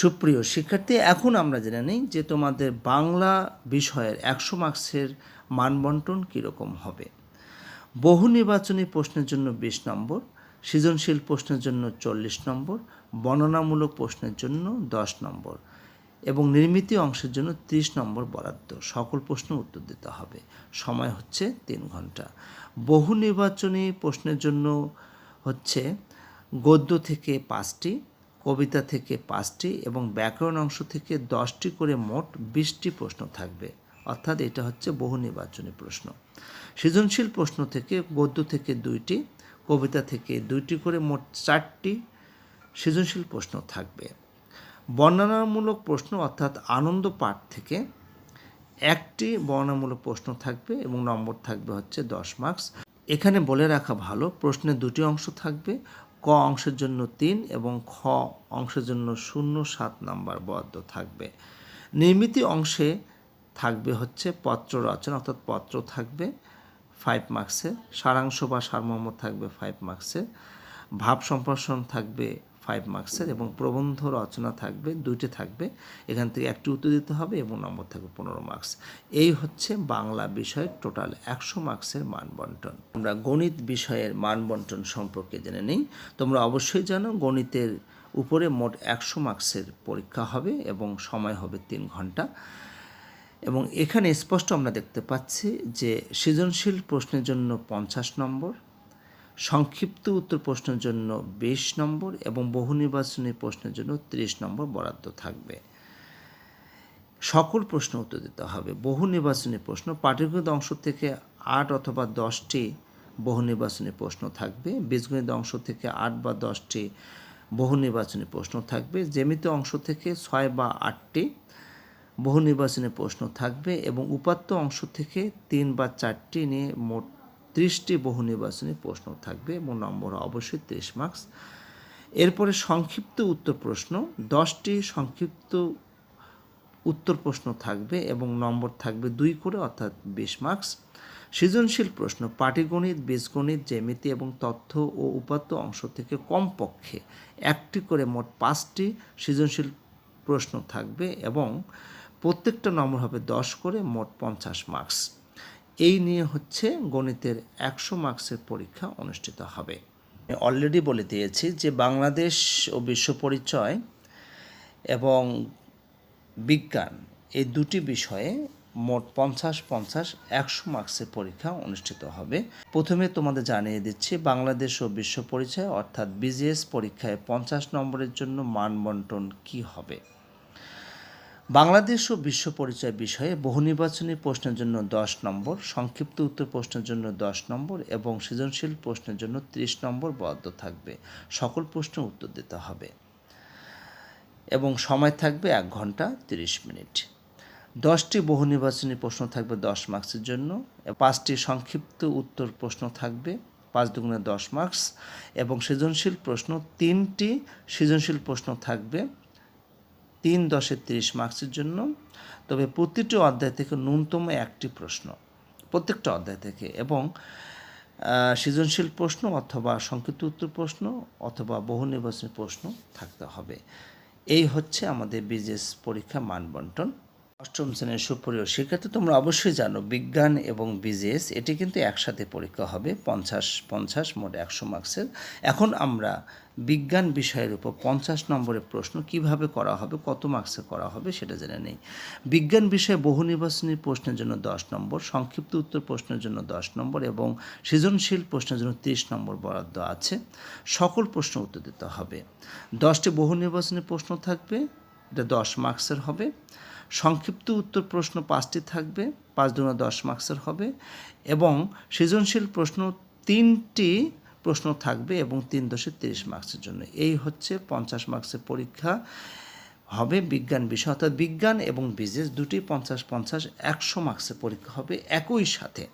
সুপ্রিয় শিক্ষার্থী, এখন আমরা জেনে নিই যে তোমাদের বাংলা বিষয়ের একশো মার্কসের মানবন্টন কীরকম হবে। বহু নির্বাচনী প্রশ্নের জন্য বিশ নম্বর, সৃজনশীল প্রশ্নের জন্য চল্লিশ নম্বর, বর্ণনামূলক প্রশ্নের জন্য দশ নম্বর এবং নির্মিত অংশের জন্য ত্রিশ নম্বর বরাদ্দ। সকল প্রশ্ন উত্তর দিতে হবে। সময় হচ্ছে তিন ঘণ্টা। বহু নির্বাচনী প্রশ্নের জন্য হচ্ছে গদ্য থেকে পাঁচটি কবিতা থেকে পাঁচটি এবং ব্যাকরণ অংশ থেকে দশটি করে মোট বিশটি প্রশ্ন থাকবে। অর্থাৎ এটা হচ্ছে বহু নির্বাচনী প্রশ্ন। সৃজনশীল প্রশ্ন থেকে গদ্য থেকে দুইটি, কবিতা থেকে দুইটি করে মোট চারটি সৃজনশীল প্রশ্ন থাকবে। বর্ণনামূলক প্রশ্ন অর্থাৎ আনন্দ পাঠ থেকে একটি বর্ণনামূলক প্রশ্ন থাকবে এবং নম্বর থাকবে হচ্ছে দশ মার্কস। এখানে বলে রাখা ভালো, প্রশ্নের দুটি অংশ থাকবে ক অংশের জন্য তিন এবং খ অংশের জন্য শূন্য সাত নাম্বার বরাদ্দ থাকবে। নির্মিত অংশে থাকবে হচ্ছে পত্র রচনা, অর্থাৎ পত্র থাকবে ফাইভ মার্কসে সারাংশ বা সারমর্ম থাকবে ফাইভ মার্কসের ভাব সম্প্রসারণ থাকবে ফাইভ মার্কসের এবং প্রবন্ধ রচনা থাকবে, দুইটি থাকবে। এখান থেকে একটি উত্তর দিতে হবে এবং নম্বর থাকবে পনেরো মার্কস এই হচ্ছে বাংলা বিষয়ের টোটাল একশো মার্কসের মান বন্টন আমরা গণিত বিষয়ের মান বন্টন সম্পর্কে জেনে নিই। তোমরা অবশ্যই জানো গণিতের উপরে মোট একশো মার্কসের পরীক্ষা হবে এবং সময় হবে তিন ঘণ্টা। এবং এখানে স্পষ্ট আমরা দেখতে পাচ্ছি যে সৃজনশীল প্রশ্নের জন্য পঞ্চাশ নম্বর সংক্ষিপ্ত উত্তর প্রশ্নের জন্য বিশ নম্বর এবং বহু নির্বাচনী প্রশ্নের জন্য ত্রিশ নম্বর বরাদ্দ থাকবে। সকল প্রশ্ন উত্তর দিতে হবে। বহু নির্বাচনী প্রশ্ন পাটিগণিত অংশ থেকে আট অথবা দশটি বহু নির্বাচনী প্রশ্ন থাকবে। বীজগণিত অংশ থেকে আট বা দশটি বহু নির্বাচনী প্রশ্ন থাকবে। জ্যামিতি অংশ থেকে ছয় বা আটটি বহু নির্বাচনী প্রশ্ন থাকবে এবং উপাত্ত অংশ থেকে তিন বা চারটি নিয়ে মোট ত্রিশটি বহু নির্বাচনী প্রশ্ন থাকবে এবং নম্বর অবশ্যই ত্রিশ মার্কস এরপরে সংক্ষিপ্ত উত্তর প্রশ্ন, দশটি সংক্ষিপ্ত উত্তর প্রশ্ন থাকবে এবং নম্বর থাকবে দুই করে, অর্থাৎ বিশ মার্কস সৃজনশীল প্রশ্ন, পাটিগণিত, বীজগণিত, জ্যামিতি এবং তথ্য ও উপাত্ত অংশ থেকে কমপক্ষে একটি করে মোট পাঁচটি সৃজনশীল প্রশ্ন থাকবে এবং প্রত্যেকটা নম্বর হবে দশ করে, মোট পঞ্চাশ মার্কস এই নিয়ে হচ্ছে গণিতের একশো মার্কসের পরীক্ষা অনুষ্ঠিত হবে। অলরেডি বলে দিয়েছি যে বাংলাদেশ ও বিশ্ব পরিচয় এবং বিজ্ঞান এই দুটি বিষয়ে মোট পঞ্চাশ পঞ্চাশ একশো মার্কসের পরীক্ষা অনুষ্ঠিত হবে। প্রথমে তোমাদের জানিয়ে দিচ্ছি, বাংলাদেশ ও বিশ্ব পরিচয় অর্থাৎ বিজিএস পরীক্ষায় পঞ্চাশ নম্বরের জন্য মান বন্টন কী হবে? বাংলাদেশ ও বিশ্ব পরিচয় বিষয়ে বহু নির্বাচনী প্রশ্নের জন্য দশ নম্বর, সংক্ষিপ্ত উত্তর প্রশ্নের জন্য দশ নম্বর এবং সৃজনশীল প্রশ্নের জন্য ত্রিশ নম্বর বরাদ্দ থাকবে। সকল প্রশ্ন উত্তর দিতে হবে। এবং সময় থাকবে এক ঘণ্টা তিরিশ মিনিট। দশটি বহু নির্বাচনী প্রশ্ন থাকবে দশ মার্কসের জন্য। পাঁচটি সংক্ষিপ্ত উত্তর প্রশ্ন থাকবে, পাঁচ দুগুণে দশ মার্কস এবং সৃজনশীল প্রশ্ন তিনটি সৃজনশীল প্রশ্ন থাকবে। তিন দশে তিরিশ মার্কসের জন্য। তবে প্রতিটি অধ্যায় থেকে ন্যূনতম একটি প্রশ্ন, প্রত্যেকটা অধ্যায় থেকে। এবং সৃজনশীল প্রশ্ন অথবা সংক্ষিপ্ত উত্তর প্রশ্ন অথবা বহু নির্বাচনী প্রশ্ন থাকতে হবে। এই হচ্ছে আমাদের বিজেস পরীক্ষা মানবন্টন। অষ্টম শ্রেণির সুপ্রিয় শিক্ষার্থী, তোমরা অবশ্যই জানো বিজ্ঞান এবং বিজেএস, এটি কিন্তু একসাথে পরীক্ষা হবে, পঞ্চাশ পঞ্চাশ মোট একশো মার্কসের। এখন আমরা বিজ্ঞান বিষয়ের উপর পঞ্চাশ নম্বরের প্রশ্ন কীভাবে করা হবে, কত মার্কসে করা হবে সেটা জেনে নেই। বিজ্ঞান বিষয়ে বহু নির্বাচনী প্রশ্নের জন্য দশ নম্বর, সংক্ষিপ্ত উত্তর প্রশ্নের জন্য দশ নম্বর এবং সৃজনশীল প্রশ্নের জন্য তিরিশ নম্বর বরাদ্দ আছে। সকল প্রশ্ন উত্তর দিতে হবে। দশটি বহু নির্বাচনী প্রশ্ন থাকবে এটা দশ মার্কসের হবে। সংক্ষিপ্ত উত্তর প্রশ্ন পাঁচটি থাকবে, পাঁচ দুগুণা দশ মার্কসের হবে এবং সৃজনশীল প্রশ্ন তিনটি প্রশ্ন থাকবে এবং তিন দশে তিরিশ মার্কসের জন্য। এই হচ্ছে পঞ্চাশ মার্কসের পরীক্ষা হবে বিজ্ঞান বিষয়। অর্থাৎ বিজ্ঞান এবং বিজনেস দুটি পঞ্চাশ পঞ্চাশ একশো মার্কসের পরীক্ষা হবে একই সাথে।